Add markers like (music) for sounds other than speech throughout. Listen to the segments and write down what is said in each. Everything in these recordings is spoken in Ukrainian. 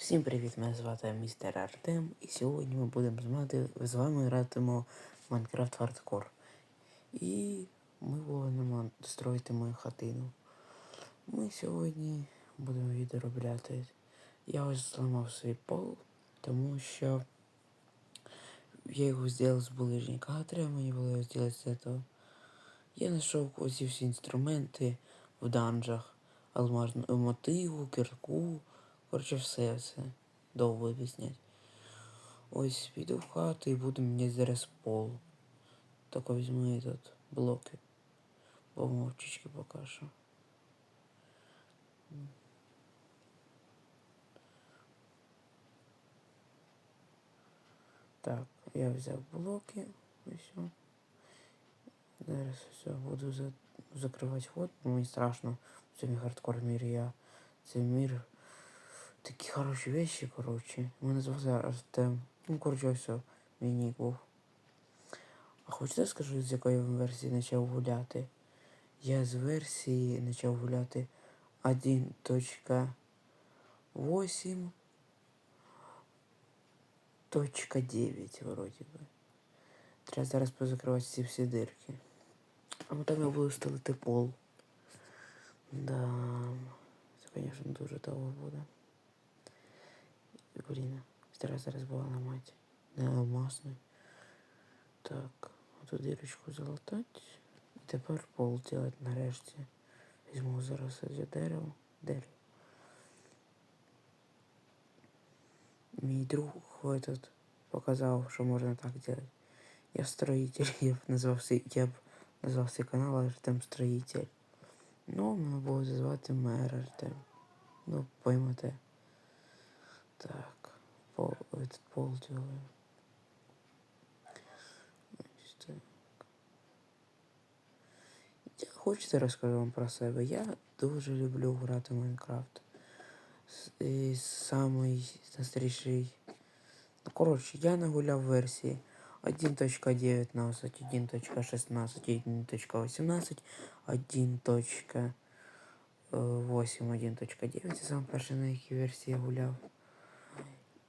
Всім привіт! Мене звати містер Артем, і сьогодні ми будемо з мати- з вами гратимо Minecraft Hardcore. І ми будемо строїти мою хатину. Ми сьогодні будемо відробляти. Я ось зламав свій пол, тому що я його зробив з булыжника, а треба мені було його зробити з цього. Я знайшов оці всі інструменти в данжах. Алмазну мотиву, кирку. Коротше, все це довго об'яснять. Ось піду в хату і буду мені зараз пол. Тільки візьму тут блоки. Бо мовчички покажу. Так, я взяв блоки. І все. Зараз все, буду за... закривати вход, бо мені страшно в цьому хардкор мірі я. Цей мір такі хороші вещи, коротше. Мене звати Артем. Ну, коротше, все, мій нік був. А хочете скажу, з якої версії почав гуляти? Я з версії почав гуляти 1.8.9 вроді би. Треба зараз позакривати ці всі дирки. А потім я буду стелити пол. Да. Це, звісно, дуже довго буде. Блін, треба зараз було ламати. Не алмазний. Так, оту дірочку залатати. І тепер пол делать нарешті. Візьму зараз це дерево. Дерево. Мій друг этот показав, що можна так делать. Я строитель, (laughs) я б назвав свій, я б назвав свій канал Артем Строитель. Ну, мене буде звати мер Артем. Ну, поймете. Так, пол, этот пол делаю. Ось так. Я хочете розкажу вам про себе. Я дуже люблю грати в Майнкрафт. С- І самий найстріший. Ну, коротше, я нагуляв версії 1.19, 1.16, 1.18, 1.8, 1.9. Це саме перше, на якій версії я гуляв.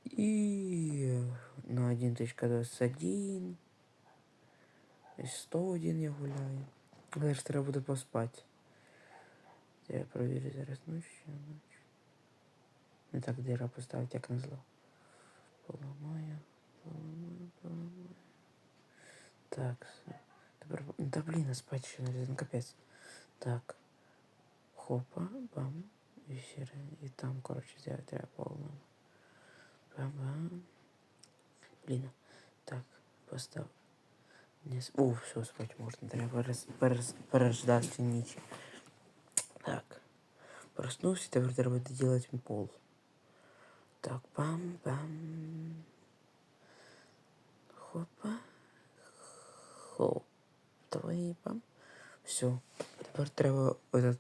І на 1.21. І 101 я гуляю. Але ж треба буде поспати. Це я провірю зараз ночі, ночі. Не так дира поставити, як назло. Поламаю, поламаю, поламаю. Так, все. Тепер. Да блін, а спать ще не ну капець. Так. Хопа, бам. І ще раз. І там, коротше, зробити треба повному. Бам-бам. Блін. Так, постав. Не с... О, все, спать можна. Треба перес... Перес... переждати ніч. Так. Проснувся, тепер треба доделать пол. Так, бам-бам. Хопа. Хоп. Давай, бам. Все. Тепер треба этот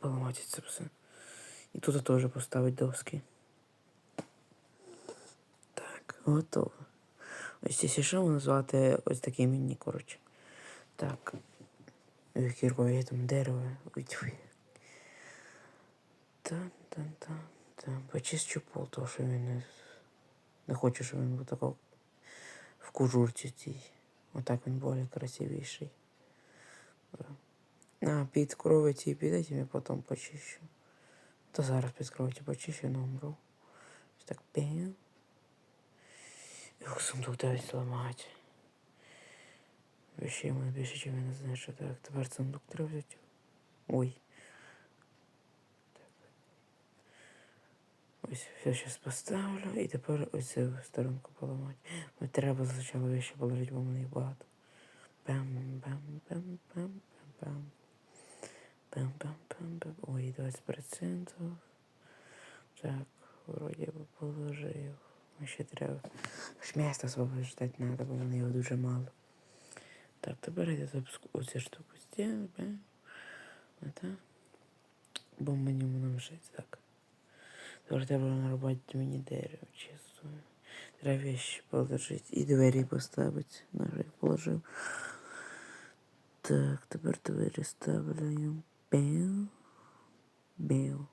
поламати це все. І тут теж поставити доски. Готово. Ось ці що назвати ось такий міні, коротше. Так. Кіркові там дерево. Там. Почищу пол, то що він не, не хочу, щоб він був такого в кужурці цій. Отак він більш красивіший. А, під кровиці і під я потім почищу. Та зараз під кровиці почищу, но умру. Так пів. Ох, сундук дають ламати. Вещей мене більше, чим я не знаю, що так. Тепер сундук треба взяти. Ой. Ось все зараз поставлю і тепер ось цю сторонку поламати. Мені треба спочатку вещи положити, бо в їх багато. Бам, бам, бам, бам, бам, бам. Бам, бам, бам, бам. Ой, 20%. Так, вроді би положив. Ще треба. Ж місто освобождати треба, бо в його дуже мало. Так, тепер я оцю штуку. Это. Бо мені нам жити, так. Тепер треба нарубати мені дерево, чисто. Треба вещи положити і двері поставити. Їх положив. Так, тепер двері ставлю. Беу. Беу.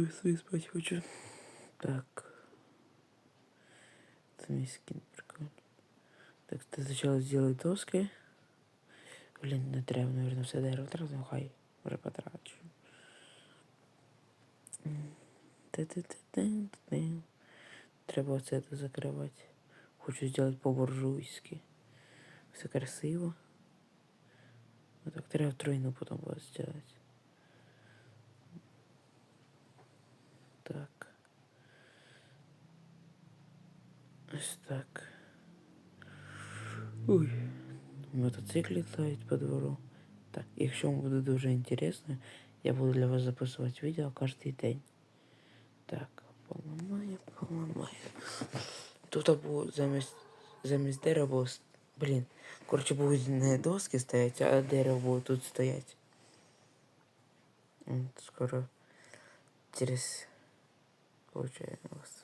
Я свій спать хочу. Так. Это мой скин прикольный. Так, ты сначала сделай доски. Блин, не треба, наверное, все дерево одразу, ну хай вже потрачу. М. Ти-ти-ти-ти-ти. Треба оце це закривати. Хочу зробити по-буржуйськи. Все красиво. Ну так треба тройну потім буде зробити. Ось так. Ой. Мотоцикл літають по двору. Так, якщо вам буде дуже інтересно, я буду для вас записувати відео кожен день. Так, поламаю, поламаю. Тут був замість, замість дерева було, с- блін, коротше, будуть не доски стоять, а дерево буде тут стоять. М, Скоро через... Короче, господи.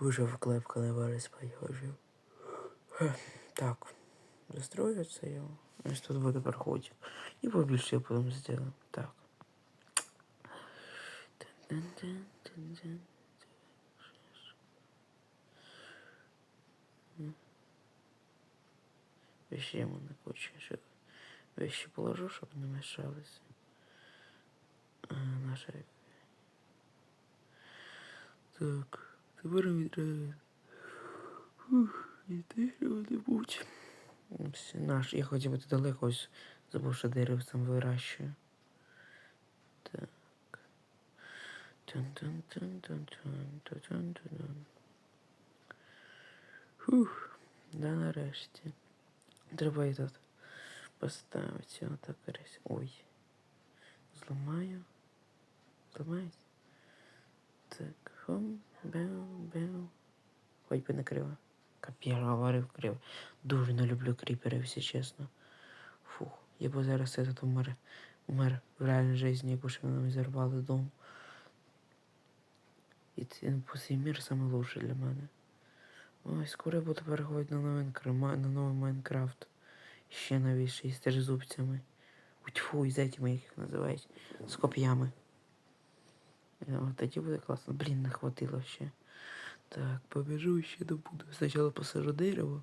Уже вклепкали вари спать хочу. Так, застроїться його. Ось тут буде проходик. І побільше я потім зроблю. Так. Тин-тин-тин-тин-тин. М. Вещи йому не хочу, що вещи положу, щоб не мешалися. А, наша. Так, тепер відряд. І дерево не будь. Ось Наш, я хотів бути далеко, ось забув, що дерево там вирощую. Так. Тун-тун-тун-тун-тун-тун-тун-тун. Фух, да нарешті. Треба і тут поставити отак раз. Ой. Зламаю. Зламається. Так, хом, беу. Хоч би не криво. Капір говорив криво. Дуже не люблю кріперів, якщо чесно. Фух, я б зараз этот умер, умер в реальній житті, якби ще нам зірвали дом. І по цей мір лучше для мене. Ой, скоро я буду переходити на новий, на новий Майнкрафт. Ще новіший, з тризубцями. Тьфу, з этими, як їх називають, з коп'ями. Тоді буде класно. Блін, не хватило ще. Так, побіжу ще добуду. Спочатку посажу дерево.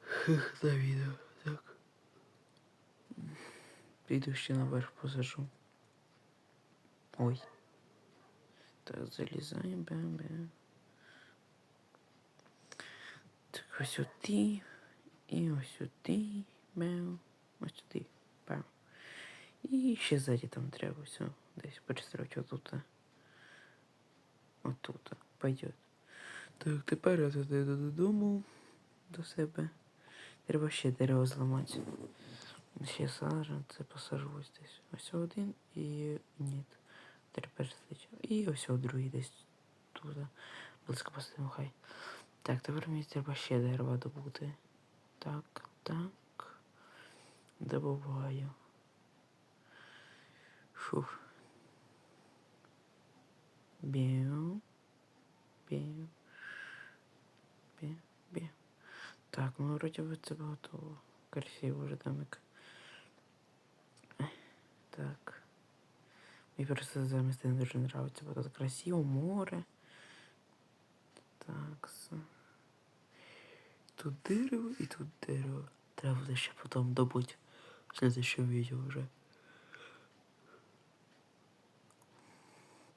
Хех, відео. Так. Піду ще наверх посажу. Ой. Так, залізаємо, бам-бам. Так, ось сюди. І ось сюди. Бам. Ось сюди. Бам. І ще ззаді там треба все. Десь перестроить отут. Отут. Пойдет. Так, тепер я туди йду додому до себе. Треба ще дерево зламати. Ще сажен, це посажу ось десь. Ось один і ні. Тепер слідчий. І ось другий десь тут. Близько поставимо хай. Так, тепер мені треба ще дерева добути. Так, так. Добуваю. Фух. Біу. Біу. Біу. Біу. Так, ну вроде бы це готово. Красиво вже домик. Так. Мені просто замість не дуже нравится. Бо тут красиво, море. Так. Тут дерево і тут дерево. Треба буде ще потім добути в следующем відео вже.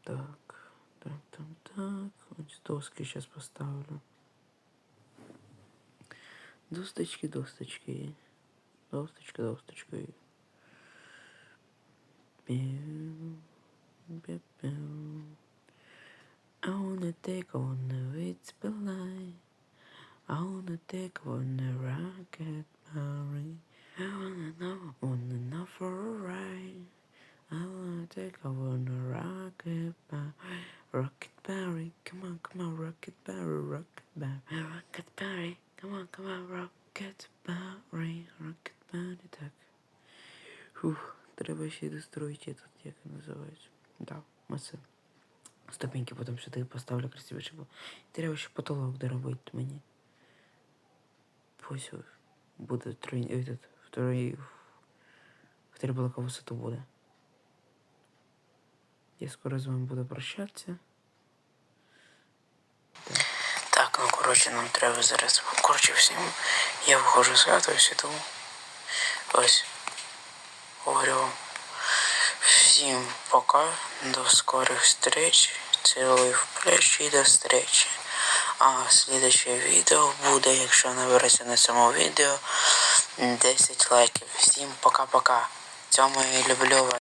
Так Так, так, так. Ось доски сейчас поставлю. Досточки, досточки. Досточка, досточка. Бэу, бэу, бэу. I wanna take on the its belay. I wanna take on the rocket Mary. I wanna know, wanna know for a ride. I wanna take on the rocket Barry. Rocket Barry, come on, come on, Rocket Barry, Rocket Barry, Rocket Barry, come on, come on, Rocket Barry, Rocket Barry, так. Фух, треба ще й достроїти тут, як він називається. Да, оце. Ступеньки потім сюди поставлю красивіше, бо треба ще потолок доробити мені. Ось ось. буде трой... этот, второй... в три блока висоту буде. Я скоро з вами буду прощатися. Так. ну коротше, нам треба зараз. Коротше, всім. Я виходжу з хати, ось тому. Ось. Говорю. Всім пока. До скорих встреч. Цілую в плечі до встречі. А слідуюче відео буде, якщо набереться на цьому відео 10 лайків. Всім пока-пока. Цьому я люблю вас.